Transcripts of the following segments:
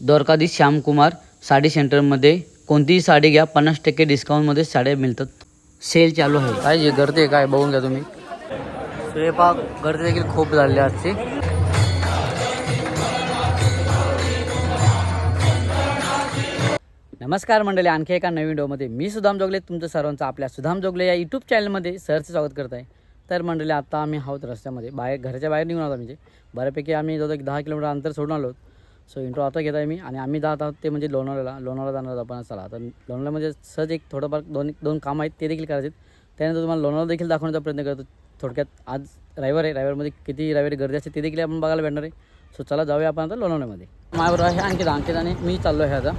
द्वारकाधीश श्यामकुमार साडी सेंटरमध्ये कोणतीही साडी घ्या पन्नास टक्के डिस्काउंटमध्ये साड्या मिळतात. सेल चालू आहे. काय जे गर्दी आहे काय बघून घ्या तुम्ही. स्वयंपाक गर्दी देखील खूप झाली आजची. नमस्कार मंडळी आणखी एका नवीन डोमध्ये मी सुधाम जोगले तुमचं सर्वांचं आपल्या सुधाम जोगले या यूट्यूब चॅनलमध्ये सरचं स्वागत करत आहे. तर मंडळी आता आम्ही आहोत रस्त्यामध्ये. बाहेर घराच्या बाहेर निघून आहोत म्हणजे बऱ्यापैकी आम्ही जवळ एक दहा किलोमीटर अंतर सोडून आलो. सो इंट्रो आता घेत आहे मी आणि आम्ही जात आहोत ते म्हणजे लोणावळ्याला. लोणावळा जाणार आहोत आपण चला. तर लोणावळ्यामध्ये म्हणजे सहज एक थोडंफार दोन दोन काम आहेत ते देखील करायचे आहेत. त्यानंतर तुम्हाला लोणावळा देखील दाखवण्याचा प्रयत्न करतो. थोडक्यात आज रविवार आहे. रविवारमध्ये किती रविवारी गर्दी असते ते देखील आपण बघायला भेटणार आहे. सो चला जाऊया आपण आता लोणावळ्यामध्ये. माझ्याबरोबर आहे अंकित. अंकित आणि मी चाललो आहे आता.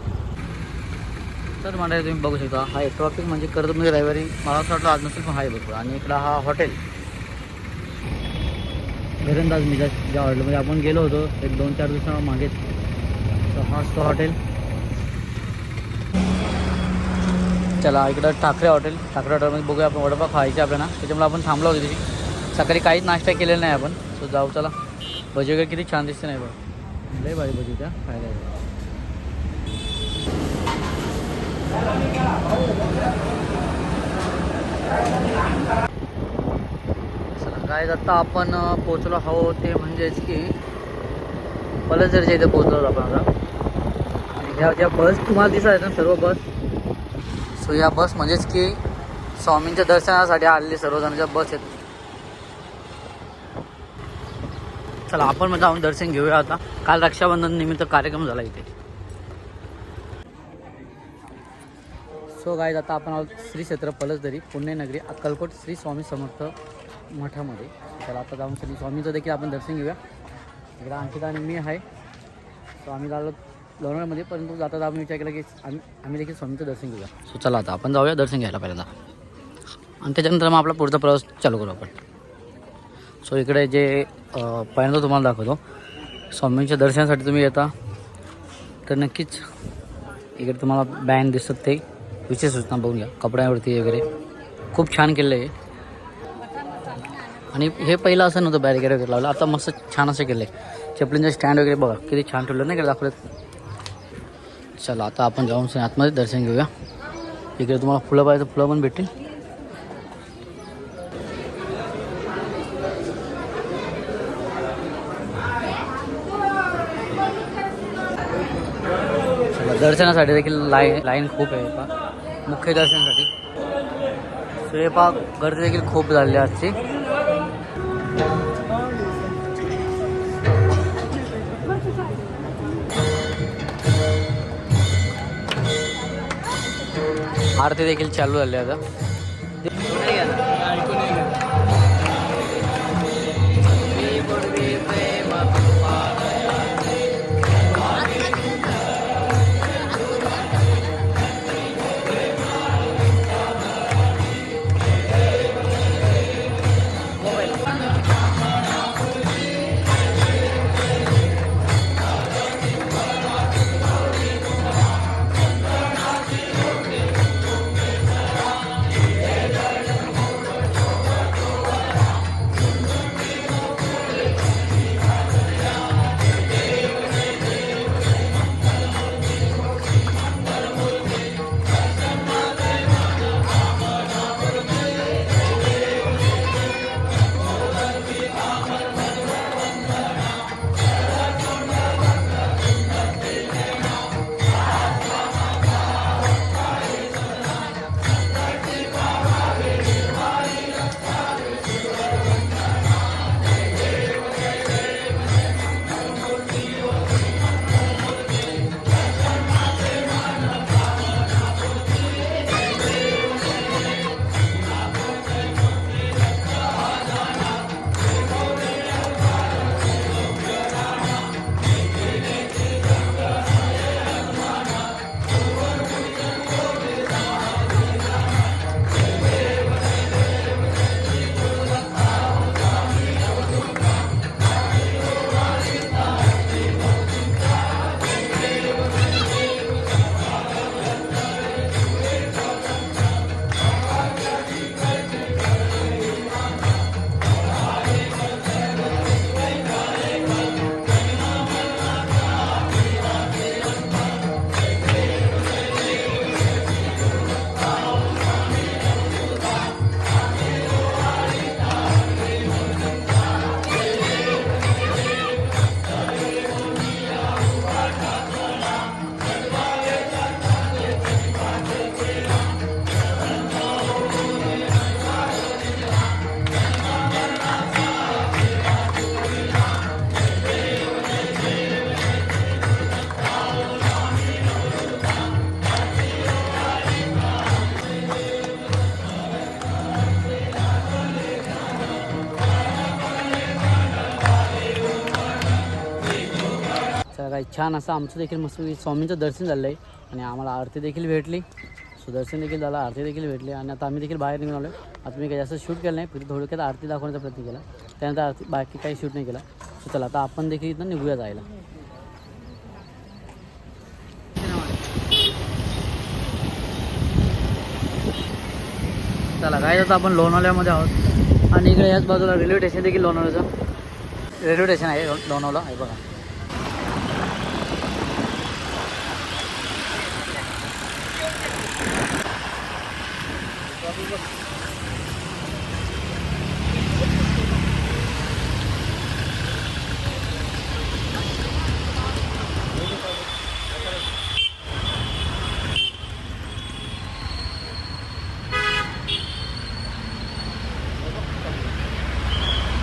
तर मंडळी तुम्ही बघू शकता हा ट्रॉफिक म्हणजे कर्जमध्ये म्हणजे रविवारी मला असं वाटलं आज नसेल पण आहे भरपूर. आणि इकडं हा हॉटेल घरंदाज मी ज्या ज्या हॉटेलमध्ये आपण गेलो होतो एक दोन चार दिवसा मागे मस्त हॉटेल? चला इकडं ठाकरे हॉटेल. ठाकरे हॉटेलमध्ये बघूया आपण वडापाव खायचे आपल्याला. त्याच्यामुळे आपण थांबलो होतो तिथे. सकाळी काहीच नाश्ता केलेला नाही आपण. सो जाऊ चला. भजी वगैरे किती छान दिसते नाही बघ. लय भारी भजी त्या खायला. चला काय आता आपण पोचलो आहोत ते म्हणजेच की पलसरच्या इथे पोचलो आपण आता. ह्या ज्या बस तुम्हाला दिसत आहेत ना सर्व बस सो या बस म्हणजेच की स्वामींच्या दर्शनासाठी आलेले सर्वजणांच्या बस आहेत चला आपण मग जाऊन दर्शन घेऊया आता. काल रक्षाबंधन निमित्त कार्यक्रम झाला इथे. सो गाईज आता आपण आहोत श्री क्षेत्र पलसदरी पुण्यनगरी अक्कलकोट श्री स्वामी समर्थ मठामध्ये. चला आता जाऊन श्री स्वामीचं देखील आपण दर्शन घेऊया. इकडं अंकिता आणि मी आहे. सो आम्ही झालो लोणावळ्यामध्ये परंतु जाता आम्ही विचार केला की आम्ही आम्ही देखील स्वामीचं दर्शन घेऊया. सो चला आता आपण जाऊया दर्शन घ्यायला पहिल्यांदा. आणि त्याच्यानंतर मग आपला पुढचा प्रवास चालू करू आपण. सो इकडे जे पहिल्यांदा तुम्हाला दाखवतो. स्वामींच्या दर्शनासाठी तुम्ही येता. तर नक्कीच इकडे तुम्हाला बँड दिसत ते. विशेष सूचना बघून घ्या. कपड्यावरती वगैरे. खूप छान केलं आहे आणि हे पहिलं असं नव्हतं बॅरिकेड वगैरे लावलं. आता मस्त छान असं केलं आहे चपलींचे स्टँड वगैरे बघा. किती छान ठेवलं. नाही का दाखवलं? चला आता आपण जाऊन सण आतमध्ये दर्शन घेऊया. इकडे तुम्हाला फुलं पाहिजे तर फुलं पण भेटतील. दर्शनासाठी देखील लाईन लाईन खूप आहे आता मुख्य दर्शनासाठी. स्वयंपाक गर्दी देखील खूप झाली आजची. आरती देखील चालू झाली आता. छान असं आमचं देखील मस्त स्वामींचं दर्शन झालं आहे आणि आम्हाला आरती देखील भेटली. सुदर्शन देखील झालं आरती देखील भेटली. आणि आता आम्ही देखील बाहेर निघून आलो आता मी काही जास्त शूट केलं नाही फक्त थोडक्यात आरती दाखवण्याचा प्रयत्न केला. त्यानंतर आरती बाकी काही शूट नाही केला. सो चला आता आपण देखील इथं निघूया जायला. चला काय आता आपण लोणावल्यामध्ये आहोत. आणि इकडे याच बाजूला रेल्वे स्टेशन देखील लोणावल्याचं रेल्वे स्टेशन आहे लो- लोणावळा आहे बघा.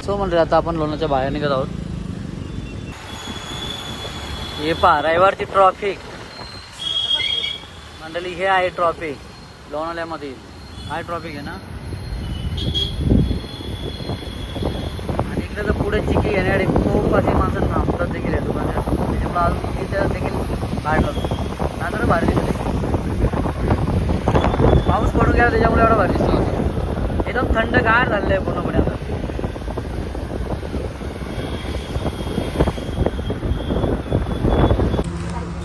सो म्हणजे आता आपण लोणाच्या बाहेर निघत आहोत. हे पहा रविवारची ट्रॉफिक मंडळी हे आहे ट्रॉफिक लोणाल्यामधील हाय ट्रॉफिक आहे ना? आणि इकडे तर पुढे चिकी घेण्यासाठी खूप अशी माणसं थांबतात देखील या दुकानात. त्याच्यामुळे अजून तिथे देखील बाहेर लागतो नाहीतर भारी दिसते. पाऊस पडून गेला त्याच्यामुळे एवढा भारी दिसतो. एकदम थंडगार झालेलं आहे पूर्णपणे आता.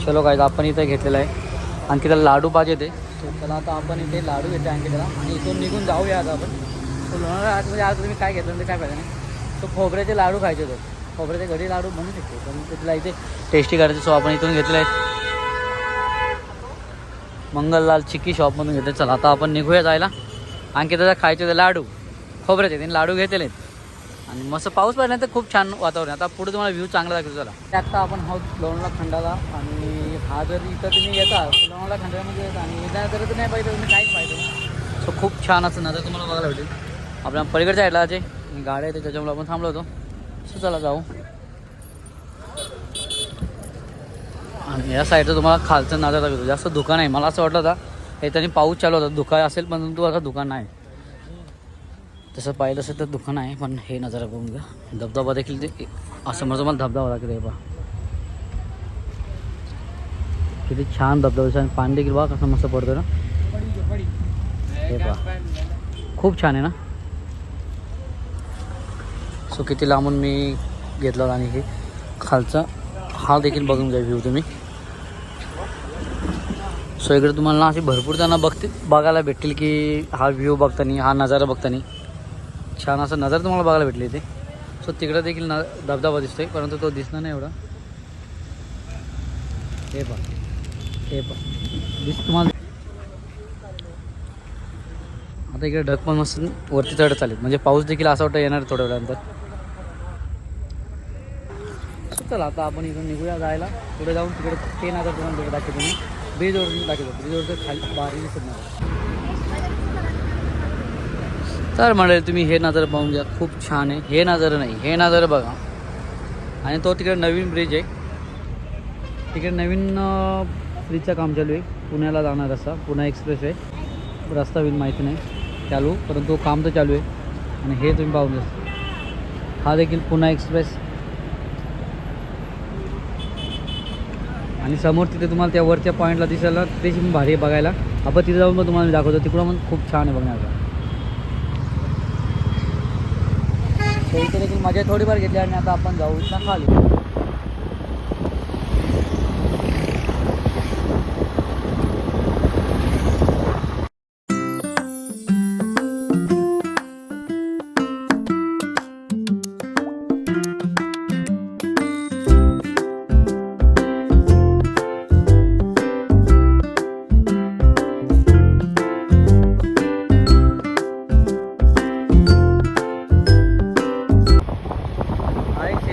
चलो काय आपण इथं घेतलेलं आहे. आणखी त्याला लाडू पाहिजे ते. तर त्याला आता आपण इथे लाडू घेते आणखी त्याला. आणि इथून निघून जाऊया आता आपण. तो लोणावळा आतमध्ये आज तुम्ही काय घेतलं ते काय पाहिजे नाही. तो खोबऱ्याचे लाडू खायचे तो खोबऱ्याचे घरी लाडू बनवू शकतो. पण ते तुला इथे टेस्टी करायचे सो आपण इथून घेतले आहेत मंगललाल चिक्की शॉपमधून घेतले चला आता आपण निघूया जायला. आणखी त्याचा खायचे ते लाडू. खोबऱ्याचे त्यांनी लाडू घेतलेले आहेत. आणि मस्त पाऊस पडल्यानंतर खूप छान वातावरण आहे. आता पुढे तुम्हाला व्ह्यू चांगला दाखवतो चला. आता आपण आहोत लोणावळा खंडाला. आणि हा जर इथं तुम्ही येता लोणावळा खंडामध्ये येता आणि येता जर तर नाही पाहिजे तुम्ही काहीच पाहिजे सो खूप छान असं नजर तुम्हाला बघायला भेटेल. आपल्या पलीकडच्या साईडला जे गाड्या आहेत त्याच्यामुळे आपण थांबलो होतो. सो चला जाऊ. आणि या साईडचं तुम्हाला खालचं नजर दाखवतो जास्त दुकान आहे. मला असं वाटलं होता हे त्यांनी पाऊस चालू होता. दुकान असेल पण तू आता दुकान नाही. तसं पाहिलं असेल तर दुकान आहे पण हे नजारा बघून घ्या. धबधबा देखील ते असं म्हणजे मला धबधबा दाखवतो हे पहा किती छान धबधबा दिसतो आणि पाणी देखील बघा कसं मस्त पडतं ना. हे पहा. खूप छान आहे ना. सो किती लांबून मी घेतला आणि हे खालचा हा देखील बघून घ्या व्ह्यू तुम्ही. सो इकडे तुम्हाला असे भरपूर त्यांना बघते बघायला भेटतील की हा व्ह्यू बघताना हा नजारा बघताना. छान असं नजारा तुम्हाला बघायला भेटले इथे. सो तिकडे देखील न धबधबा दिसतोय परंतु तो दिसणार नाही एवढा. हे बघ हे दिस तुम्हाला? आता इकडे ढग पण मस्त वरती चढत चालेल म्हणजे पाऊस देखील असं वाटतं येणार थोड्या वेळानंतर. चला आता आपण इथून निघूया जायला. पुढे जाऊन तिकडे ते नजर तुम्हाला तिकडे दाखवतो मी. ब्रिजवरून दाखवतो. ब्रिजवर खाली बारी दिसत नाही. तर म्हणेल तुम्ही हे नजर पाहून घ्या. खूप छान आहे. हे नजर नाही. हे नजर बघा. आणि तो तिकडे नवीन ब्रिज आहे. तिकडे नवीन फ्रीजचं काम चालू आहे. पुण्याला जाणार रस्ता. पुणे एक्सप्रेस आहे. रस्ता होईल माहिती नाही. चालू. परंतु काम तर चालू आहे. आणि हे तुम्ही पाहून घ्या. हा देखील पुणे एक्सप्रेस. आणि समोर तिथे तुम्हाला त्या वरच्या पॉईंटला दिसायला ते भारी आहे बघायला. आपण तिथे जाऊन पण तुम्हाला मी दाखवतो. तिकडं पण खूप छान आहे बघण्याचा तर इथे देखील मजा थोडीफार घेतली आणि आता आपण जाऊ इथं खाली.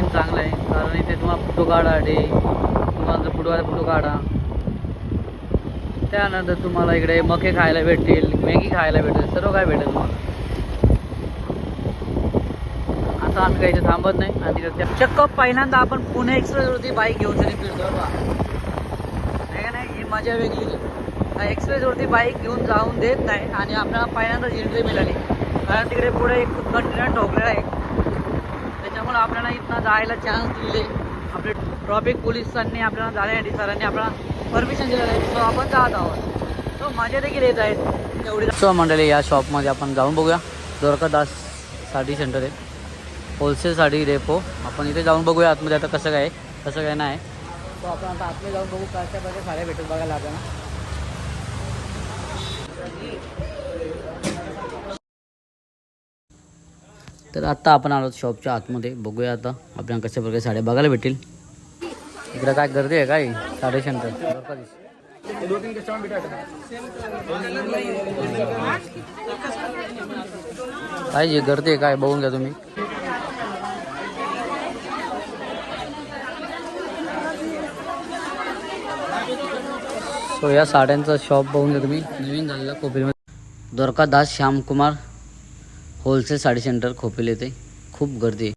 खूप चांगलं आहे. कारण इथे तुम्हाला फोटो काढा डे. तुम्हाला फुटवायला फोटो काढा. त्यानंतर तुम्हाला इकडे मके खायला भेटतील मॅगी खायला भेटेल सर्व काय भेटेल तुम्हाला. आता आम्ही काही इथे थांबत नाही. आणि तिकडे चक्क पहिल्यांदा आपण पुणे एक्सप्रेसवरती बाईक घेऊन तरी फिरतो नाही का नाही ही मजा वेगळी एक्सप्रेसवरती बाईक घेऊन जाऊन देत नाही. आणि आपल्याला पहिल्यांदाच एंट्री मिळाली. कारण तिकडे पुढे एक कंटिन्यू ठोकलेला आहे. त्याच्यामुळे आपल्याला इथनं जायला चान्स दिले. आपले ट्रॉफिक पोलिसांनी आपल्याला जाण्यासाठी सरांनी आपल्याला परमिशन दिलेलं आहे. सो आपण जात आहोत. सो मजा देखील येत आहेत एवढी सो मंडळी या शॉपमध्ये आपण जाऊन बघूया. दोरकादास साडी सेंटर आहे. होलसेल साडी रेपो आपण इथे जाऊन बघूया आतमध्ये आता कसं काय कसं काय नाही. सो आपण आता आतमध्ये जाऊन बघू कशा प्रकारे साड्या भेटत बघायला आपल्याला तर आत्ता आपण आलो शॉपच्या आतमध्ये. बघूया आता आपल्याला कशा प्रकारे साड्या बघायला भेटेल इकडं काय गर्दी आहे काय? साडे काय जे गर्दी आहे काय? बघून घ्या तुम्ही. सो या साड्यांचा शॉप बघून घ्या तुम्ही. नवीन झालेला कोपिलमध्ये. द्वारकादास श्यामकुमार होलसेल साडी सेंटर खोपेल येते. खूप गर्दी आहे.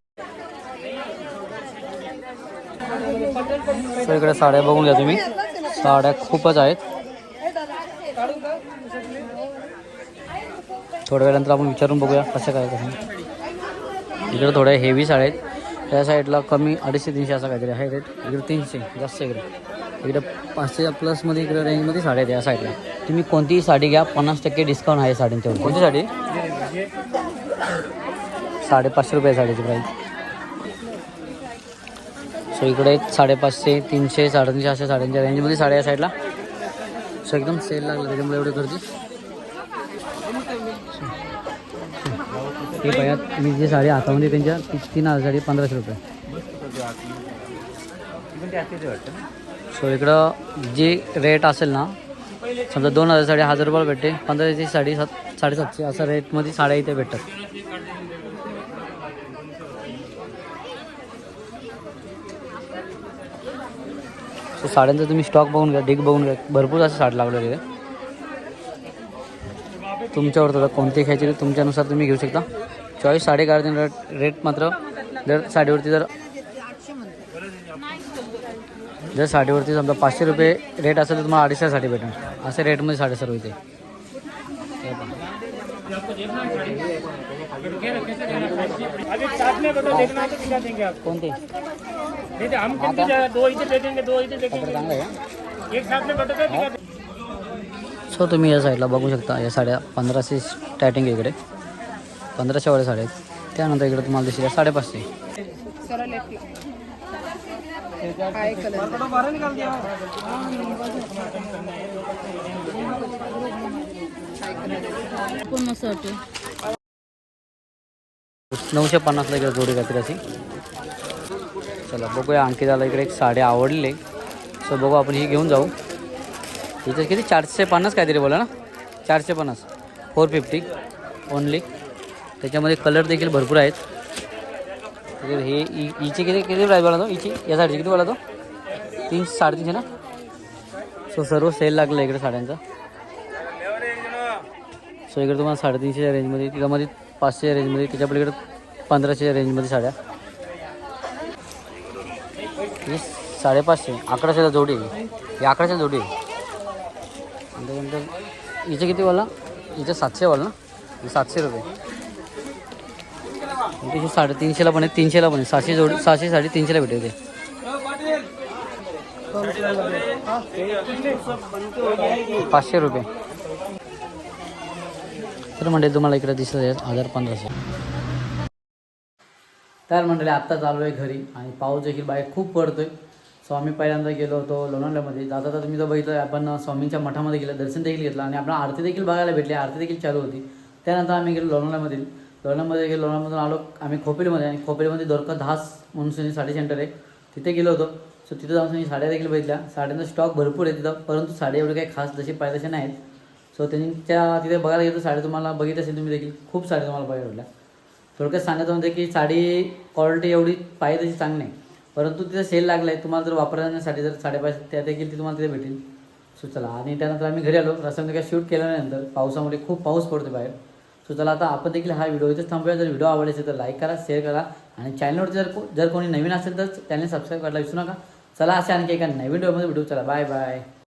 इकडे साड्या बघून घ्या तुम्ही. साड्या खूपच आहेत. थोड्या वेळानंतर आपण विचारून बघूया कसं काय कसं इकडे थोड्या हेवी साड्या आहेत. त्या साईडला कमी अडीचशे तीनशे असं काहीतरी आहे रेट इकडे तीनशे जास्त इकडे. इकडे पाचशे प्लसमध्ये इकडे रेंजमध्ये साड्या आहेत या साईडला. तुम्ही कोणतीही साडी घ्या पन्नास टक्के डिस्काउंट आहे साड्यांच्यावर. कोणती साडी? साडेपाचशे रुपये आहे साडीची प्राईस सो इकडे साडेपाचशे तीनशे साडेतीनशे अशा साड्यांच्या रेंजमध्ये साड्या या साईडला सो एकदम सेल लागला त्याच्यामुळे एवढी गर्दी. ही बघा मी जी साडी हातामध्ये त्यांच्या ती तीन हजार साडी पंधराशे रुपये. सो इकडं जे रेट असेल ना समजा दोन हजार साडी हजार रुपयाला भेटते. पंधराशे साडी सात साडेसातशे असा रेटमध्ये साड्या इथे भेटतात. सो साड्यांचा तुम्ही स्टॉक बघून घ्या डिग बघून घ्या. भरपूर असे साड लागलेले आहे तुमच्यावर तुला कोणते घ्यायचे तुमच्यानुसार तुम्ही घेऊ शकता. चॉईस साडे गार्जन रेट रेट मात्र जर साडीवरती जर जर साडीवरती समजा पाचशे रुपये रेट असेल तर तुम्हाला अडीचशे साडी भेटेल. असे रेटमध्ये साडे सर्व इथे कोणते? हो. सो तुम्ही या साईडला बघू शकता या साड्या पंधराशे स्टार्टिंग इकडे. पंधराशे वाले साड्या आहेत. त्यानंतर इकडे तुम्हाला दिसेल साडेपाचशे. नऊशे पन्नासला इकडे जोडी काहीतरी अशी. चला बघूया आणखी झाला इकडे एक साडी आवडली. सो बघू आपण ही घेऊन जाऊ. इथे किती? चारशे पन्नास काहीतरी बोला ना? चारशे पन्नास. फोर फिफ्टी ओनली त्याच्यामध्ये कलर देखील भरपूर आहेत. तर हे इ- इचे किती किती प्राईस बोला तो? इची? या साडीचे किती बोला तो? तीन साडेतीनशे ना? सो सर्व सेल लागलं इकडे साड्यांचा. सो इकडे तुम्हाला साडेतीनशेच्या रेंजमध्ये त्याच्यामध्ये पाचशेच्या रेंजमध्ये त्याच्या पलीकडे पंधराशेच्या रेंजमध्ये साड्या. ही साडेपाचशे अकराशेला जोडी आहे. ही अकराशे जोडी आहे. त्याच्यानंतर हिचे किती वाला? हिचे सातशे वाला ना? सातशे रुपये. आणि साडेतीनशेला पण आहे तीनशेला पण आहे सहाशे जोड सहाशे साडे तीनशेला भेटेल ते. पाचशे रुपये. तर म्हणजे तुम्हाला इकडे दिसत आहेत हजार पंधराशे. तर मंडळी आत्ता चालू आहे घरी आणि पाऊस देखील बाहेर खूप पडतोय. सो आम्ही पहिल्यांदा गेलो होतो लोणावळ्यामध्ये. जाता जाता तुम्ही तर बघितलं आपण स्वामींच्या मठामध्ये गेलं दर्शन देखील घेतलं आणि आपण आरती देखील बघायला भेटली. आरती देखील चालू होती. त्यानंतर आम्ही गेलो लोणावळ्यामधील. लोणामध्ये गेलो लोणामधून आलो आम्ही खोपेलीमध्ये आणि खोपेलीमध्ये दोरका धास म्हणून साडी सेंटर आहे. तिथे गेलो होतो. सो तिथं जाऊन त्यांनी साड्या देखील बघितल्या. साड्यांचा स्टॉक भरपूर आहे तिथं परंतु साड्या एवढे काही खास जसे पाहिजे तसे नाहीत. सो त्यांच्या तिथे बघायला गेलो साड्या तुम्हाला बघितलं असेल तुम्ही देखील. खूप साड्या तुम्हाला बघायला भेटल्या. थोडक्यात सांगायचं म्हणते की साडी क्वालिटी एवढी पाहिजे तशी चांगली नाही. परंतु तिथे सेल लागला आहे तुम्हाला जर वापरण्यासाठी जर साडेपाचशे त्या देखील ती तुम्हाला तिथे भेटेल. सो चला. आणि त्यानंतर आम्ही घरी आलो. रस्त्यामध्ये काय शूट केल्यानंतर पावसामुळे खूप पाऊस पडतो बाहेर. सो चला आता आपण देखील हा व्हिडिओ इथेच थांबूया. जर व्हिडिओ आवडला असेल तर लाईक करा शेअर करा. आणि चॅनलवरती जर को- जर कोणी नवीन असेल तर चॅनल सबस्क्राईब करायला विसरू नका. चला असे आणखी एका नवीन व्हिडिओमध्ये व्हिडिओ चला बाय बाय